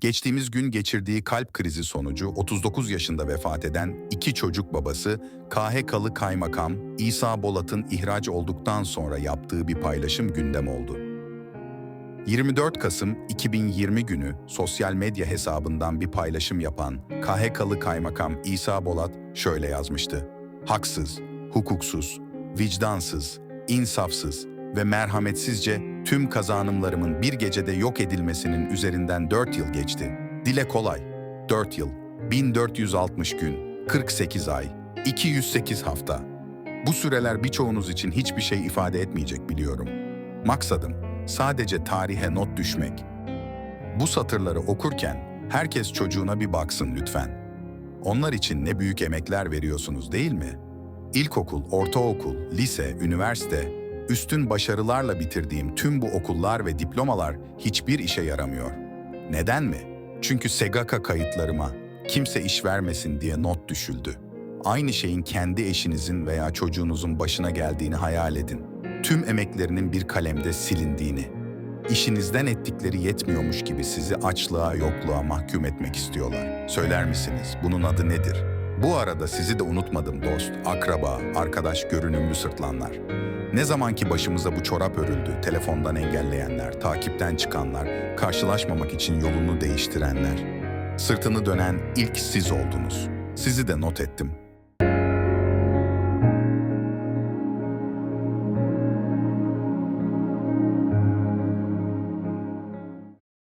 Geçtiğimiz gün geçirdiği kalp krizi sonucu 39 yaşında vefat eden iki çocuk babası KHK'lı kaymakam İsa Bolat'ın ihraç olduktan sonra yaptığı bir paylaşım gündem oldu. 24 Kasım 2020 günü sosyal medya hesabından bir paylaşım yapan KHK'lı kaymakam İsa Bolat şöyle yazmıştı. Haksız, hukuksuz, vicdansız, insafsız ve merhametsizce tüm kazanımlarımın bir gecede yok edilmesinin üzerinden 4 yıl geçti. Dile kolay. 4 yıl, 1460 gün, 48 ay, 208 hafta. Bu süreler birçoğunuz için hiçbir şey ifade etmeyecek biliyorum. Maksadım sadece tarihe not düşmek. Bu satırları okurken herkes çocuğuna bir baksın lütfen. Onlar için ne büyük emekler veriyorsunuz değil mi? İlkokul, ortaokul, lise, üniversite, üstün başarılarla bitirdiğim tüm bu okullar ve diplomalar hiçbir işe yaramıyor. Neden mi? Çünkü SEGAKA kayıtlarıma kimse iş vermesin diye not düşüldü. Aynı şeyin kendi eşinizin veya çocuğunuzun başına geldiğini hayal edin. Tüm emeklerinin bir kalemde silindiğini. İşinizden ettikleri yetmiyormuş gibi sizi açlığa, yokluğa mahkum etmek istiyorlar. Söyler misiniz? Bunun adı nedir? Bu arada sizi de unutmadım dost, akraba, arkadaş, görünümlü sırtlanlar. Ne zaman ki başımıza bu çorap örüldü, telefondan engelleyenler, takipten çıkanlar, karşılaşmamak için yolunu değiştirenler. Sırtını dönen ilk siz oldunuz. Sizi de not ettim.